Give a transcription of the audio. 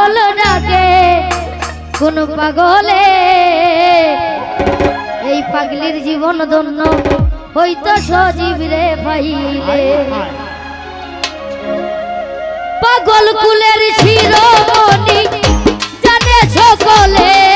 পাগল ডাকে কোন পাগলে? এই পাগলির জীবন ধন্য হইতো সজীব রে পাইলে পাগল কুলের শিরোমণি জানে সকলে।